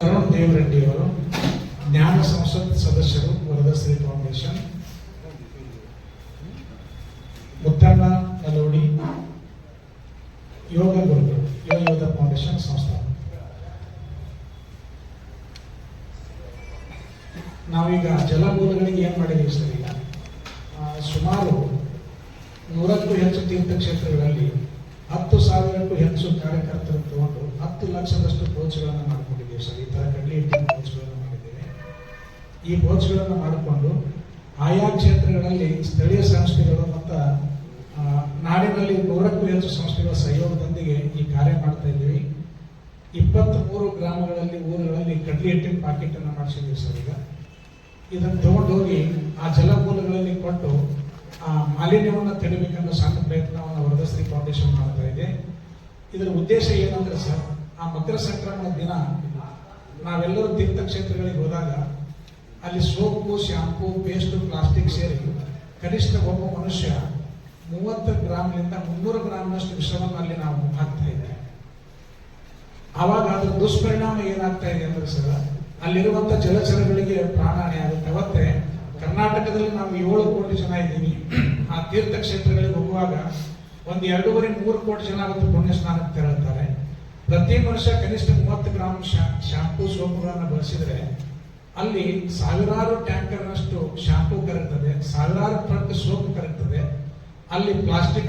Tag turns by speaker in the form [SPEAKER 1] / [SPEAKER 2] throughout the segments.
[SPEAKER 1] ಅರುಣ್ ದೇವರೆಡ್ಡಿ ಅವರು. ಜ್ಞಾನ ಸಂಸತ್ ಸದಸ್ಯರು ವರದಶ್ರೀ ಫೌಂಡೇಶನ್. ಮುತ್ತಣ್ಣ ನಲೋಡಿ, ಯೋಗ ಗುರುಗಳು, ಯೋಗ ಯೋಧ ಫೌಂಡೇಶನ್ ಸಂಸ್ಥಾನ ನಾವೀಗ ಜಲಮೂಲಗಳಿಗೆ ಏನ್ ಮಾಡಿದೀವಿ ಸರ್ ಈಗ? ಸುಮಾರು ನೂರಕ್ಕೂ ಹೆಚ್ಚು ತೀರ್ಥಕ್ಷೇತ್ರಗಳಲ್ಲಿ ಹತ್ತು ಸಾವಿರಕ್ಕೂ ಹೆಚ್ಚು ಕಾರ್ಯಕರ್ತರು ತಗೊಂಡು ಹತ್ತು ಲಕ್ಷದಷ್ಟು ಕೋಚ್ಗಳನ್ನು ಮಾಡ್ಕೊಂಡಿದ್ದೀವಿ ಸರ್ ಈ ಥರ ಕಡಲೆ ಹಿಟ್ಟಿನ ಬೋಟ್ಸ್ಗಳನ್ನು ಮಾಡಿದ್ದೇವೆ. ಈ ಬೋಟ್ಸ್ಗಳನ್ನು ಮಾಡಿಕೊಂಡು ಆಯಾ ಕ್ಷೇತ್ರಗಳಲ್ಲಿ ಸ್ಥಳೀಯ ಸಂಸ್ಥೆಗಳು ಮತ್ತು ನಾಡಿನಲ್ಲಿ ನೂರಕ್ಕೂ ಹೆಚ್ಚು ಸಂಸ್ಥೆಗಳ ಸಹಯೋಗದೊಂದಿಗೆ ಈ ಕಾರ್ಯ ಮಾಡ್ತಾ ಇದ್ದೀವಿ. ಇಪ್ಪತ್ತ್ ಮೂರು ಗ್ರಾಮಗಳಲ್ಲಿ, ಊರುಗಳಲ್ಲಿ ಕಡಲೆ ಹಿಟ್ಟಿನ ಪಾಕೆಟ್ ಅನ್ನು ಮಾಡಿಸಿದ್ದೀವಿ ಸರ್ ಈಗ. ಇದನ್ನು ತಗೊಂಡೋಗಿ ಆ ಜಲಮೂಲಗಳಲ್ಲಿ ಕೊಟ್ಟು, ಆ ಮಾಲಿನ್ಯವನ್ನು ತಡಿಬೇಕನ್ನೋ ಸಣ್ಣ ಪ್ರಯತ್ನವನ್ನು ವರದಶ್ರೀ ಫೌಂಡೇಶನ್ ಮಾಡ್ತಾ ಇದೆ. ಇದರ ಉದ್ದೇಶ ಏನಂದ್ರೆ ಸರ್, ಆ ಮಕರ ಸಂಕ್ರಮಣ ದಿನ ನಾವೆಲ್ಲರೂ ತೀರ್ಥಕ್ಷೇತ್ರಗಳಿಗೆ ಹೋದಾಗ ಅಲ್ಲಿ ಸೋಪು, ಶಾಂಪೂ, ಪೇಸ್ಟು, ಪ್ಲಾಸ್ಟಿಕ್ ಸೇರಿ ಕನಿಷ್ಠ ಒಬ್ಬ ಮನುಷ್ಯ ಮೂವತ್ತು ಗ್ರಾಮ್ನಿಂದ ಮುನ್ನೂರು ಗ್ರಾಮ್ನಷ್ಟು ವಿಷವನ್ನು ಅಲ್ಲಿ ನಾವು ಹಾಕ್ತಾ ಇದ್ದೇವೆ. ಆವಾಗ ಅದರ ದುಷ್ಪರಿಣಾಮ ಏನಾಗ್ತಾ ಇದೆ ಅಂದ್ರೆ ಸರ್, ಅಲ್ಲಿರುವಂಥ ಜಲಚರಗಳಿಗೆ ಪ್ರಾಣಹಾನಿ ಆಗುತ್ತೆ. ಅವತ್ತೆ ಕರ್ನಾಟಕದಲ್ಲಿ ನಾವು ಏಳು ಕೋಟಿ ಜನ ಇದ್ದೀವಿ. ಆ ತೀರ್ಥಕ್ಷೇತ್ರಗಳಿಗೆ ಹೋಗುವಾಗ ಒಂದು ಎರಡೂವರೆ ಮೂರು ಕೋಟಿ ಜನ ಅವತ್ತು ಪುಣ್ಯ ಸ್ನಾನಕ್ಕೆ ತೆರಳುತ್ತಾರೆ. ಪ್ರತಿ ವರ್ಷ ಕನಿಷ್ಠ ಮೂವತ್ತು ಗ್ರಾಮ್ ಶಾಂಪೂ ಸೋಪುಗಳನ್ನು ಬಳಸಿದರೆ ಅಲ್ಲಿ ಸಾವಿರಾರು ಟ್ಯಾಂಕರ್ನಷ್ಟು ಶಾಂಪೂ ಕರಗ್ತದೆ, ಸಾವಿರಾರು ಟ್ರಕ್ ಸೋಪ್ ಕರಗ್ತದೆ, ಅಲ್ಲಿ ಪ್ಲಾಸ್ಟಿಕ್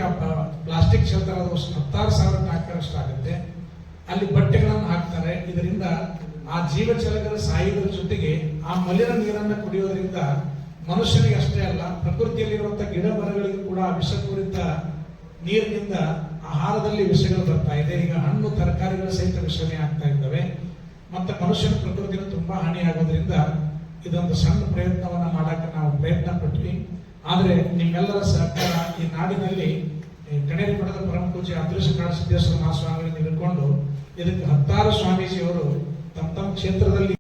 [SPEAKER 1] ಪ್ಲಾಸ್ಟಿಕ್ ಅದು ಹತ್ತಾರು ಸಾವಿರ ಟ್ಯಾಂಕರ್ ಅಷ್ಟು ಆಗುತ್ತೆ. ಅಲ್ಲಿ ಬಟ್ಟೆಗಳನ್ನು ಹಾಕ್ತಾರೆ. ಇದರಿಂದ ಆ ಜೀವಚಲಕರ ಸಾಯುವುದರ ಜೊತೆಗೆ ಆ ಮಲಿನ ನೀರನ್ನು ಕುಡಿಯೋದ್ರಿಂದ ಮನುಷ್ಯನಿಗೆ ಅಷ್ಟೇ ಅಲ್ಲ ಪ್ರಕೃತಿಯಲ್ಲಿರುವಂತಹ ಗಿಡ ಮರಗಳಿಗೂ ಕೂಡ ವಿಷಪೂರಿತ ನೀರಿನಿಂದ ಆಹಾರದಲ್ಲಿ ವಿಷಗಳು ಬರ್ತಾ ಇದೆ. ಈಗ ಹಣ್ಣು, ತರಕಾರಿಗಳು ಸಹಿತ ವಿಷಮಯ ಆಗ್ತಾ ಇದ್ದಾವೆ. ಮತ್ತೆ ಮನುಷ್ಯನ ಪ್ರಕೃತಿನ ತುಂಬಾ ಹಾನಿಯಾಗೋದ್ರಿಂದ ಇದೊಂದು ಸಣ್ಣ ಪ್ರಯತ್ನವನ್ನ ಮಾಡಕ್ಕೆ ನಾವು ಪ್ರಯತ್ನ ಪಟ್ವಿ. ಆದರೆ ನಿಮ್ಮೆಲ್ಲರ ಸಹಕಾರ ಈ ನಾಡಿನಲ್ಲಿ, ಈ ಕಣೇರಿ ಮಠದ ಪರಮ ಪೂಜೆ ಅದೃಶ್ಯ ಕಾಣ ಸಿದ್ದೇಶ್ವರ ಮಹಾಸ್ವಾಮಿಗಳನ್ನು ಇದಕ್ಕೆ ಹತ್ತಾರು ಸ್ವಾಮೀಜಿಯವರು ತಮ್ಮ ತಮ್ಮ ಕ್ಷೇತ್ರದಲ್ಲಿ